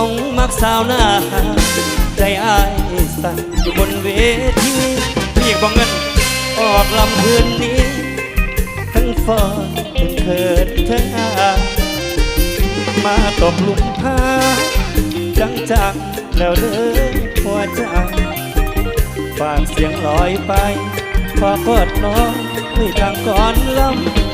องมักสาวหน้า ใจอายสั่นอยู่บนเวทีเพียกบอกเงิน ออกลำคืนนี้ ทั้งฟอนทั้งเขินทั้งอามาตกลุมพาจังจังแล้วเด้อหัวใจฝากเสียงลอยไปขอกอดน้องไม่ทางก่อนลำ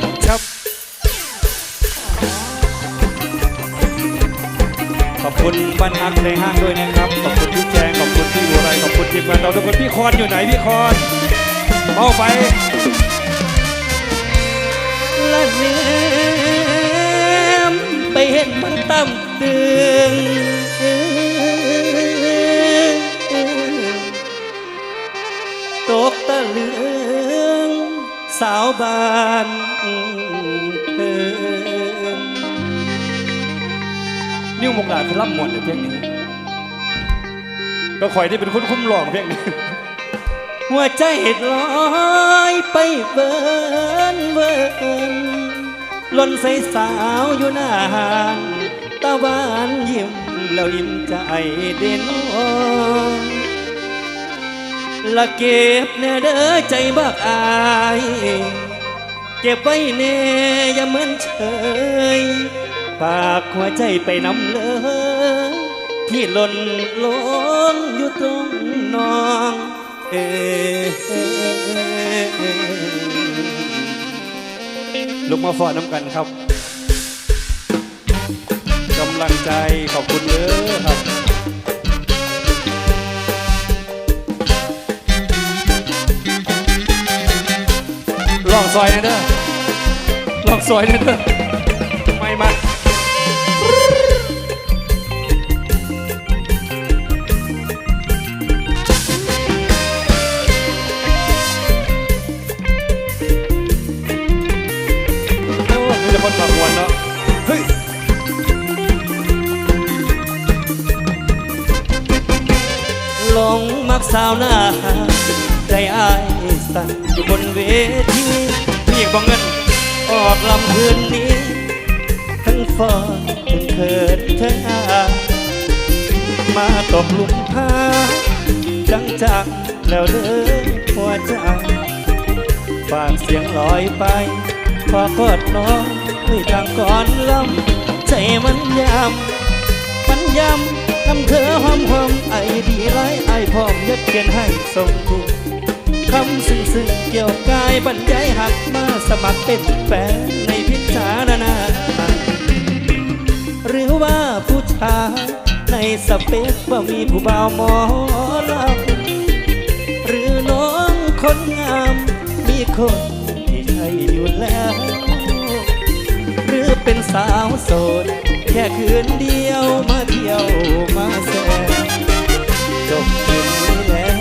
อบคุณบ้านฮักในห้างด้วยนะครับ ขอบคุณพี่แจง ขอบคุณพี่อุไรขอบคุณทีมงานเราทุกคนพี่คอนอยู่ไหนพี่คอนเอาไปละเนมไปเห็นมันตั้มตึงตกตะลึงสาวบ้านเพิ่น นิ้วมงดาคือล่ำมวนในเพลงนี้ ก็คอยที่เป็นคนคุ้มหลองเพลงนี้หัวใจลอยไปเบินเบินล่นใส่สาวอยู่หน้านตะวันยิ้มแล้วยิ้มใจเด่นอละเก็บแน่เด้อใจบักอาย เก็บไว้เน่อย่าเหมือนเฉย ฝากหัวใจไปนำเลยที่หล่นหลงอยู่ตรงนองเอลุกมาฟอดน้ำกันครับกำลังใจขอบคุณเด้อครับลองซอยนะเด้อลองซอยนะเด้อ โอ้มีแต่คนปากหวนเนาะเฮ้ยลงมักสาวหน้า ใจอายสั่นอยู่บนเวทีพี่อยากบอกเงินออกลำคืนนี้ ทั้งฟอนทั้งเขินทั้งอามาตกลุมพาจังจังแล้วเด้อหัวใจฝากเสียงลอยไป ขอกอดน้องไม่ทางก่อนลำใจมันยำมันยำทำเธอหอมหอมไอดีไรไอพร้อมยัดเขียนให้ส่งถูกคำซึ้งซึ้งเกี่ยวกายบรรยายหักมาสมัครเป็นแฟนในพิจารณา หรือว่าผู้ชายในสเปคว่ามีผู้บ่าวหมอลำหรือน้องคนงามมีคน ใช่อยู่แล้ว หรือเป็นสาวโสด แค่คืนเดียวมาเที่ยวมาแซวจบคืนนี้แล้ว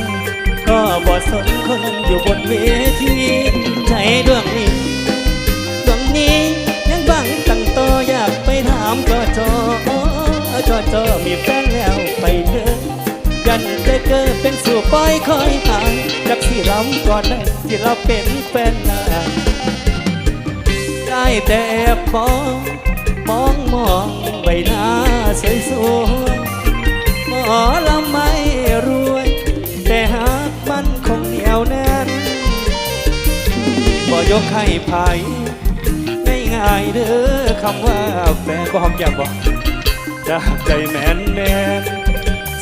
ก็บอดสนคนอยู่บนเวทีใจดวงนี้ดวงนี้ยังบังตั้งโตอยากไปถามจอจอจอจอมีแฟนแล้วไปเถอะยันจะเกิดเป็นสู่ปล่อยคอยหายจากที่ลำก่อนได้ที่เราเป็นแฟนนานได้แต่แอบมองมองมองใบหน้าสวยสวยหมอลำไม่รวย แต่หากมันคงเหนียวแน่นบ่ยกให้ไผง่ายๆเด้อคำว่าแฟนบ่หอมแก้มบ่จากใจแมนแมน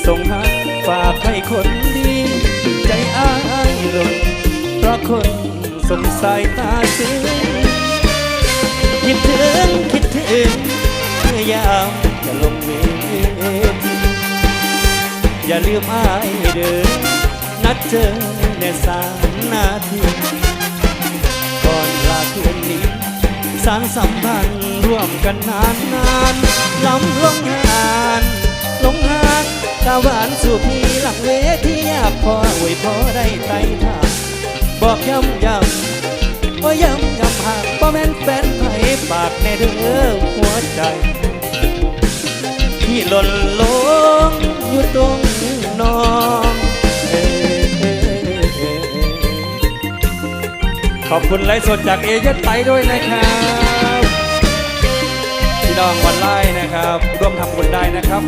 ส่งหาฝากให้คนดี ใจอ้ายหล่นเพราะคนสงสัยตาซึ้ง คิดถึงคิดถึงเมื่อยามจะลงเวทีอย่าลืมอายเด้อนัดเจอในสามนาทีก่อนลาคืนนี้ สารสัมพันธ์ร่วมกันนานนานลำลงหานลงหานตาหวานสู่พี่หลังเวทีอยากพออวยพอได้ไต่ทางบอกย้ำย้ำว่าย้ำย้ำห่างบ่แม่นแฟน ไผปากในเด้อหัวใจ ที่หล่นลงอยู่ตรงน้องเอเอเอขอบคุณไลฟ์สดจากเอเย่นไตด้วยนะครับพี่น้องวันไล่นะครับ ร่วมทำบุญได้นะครับ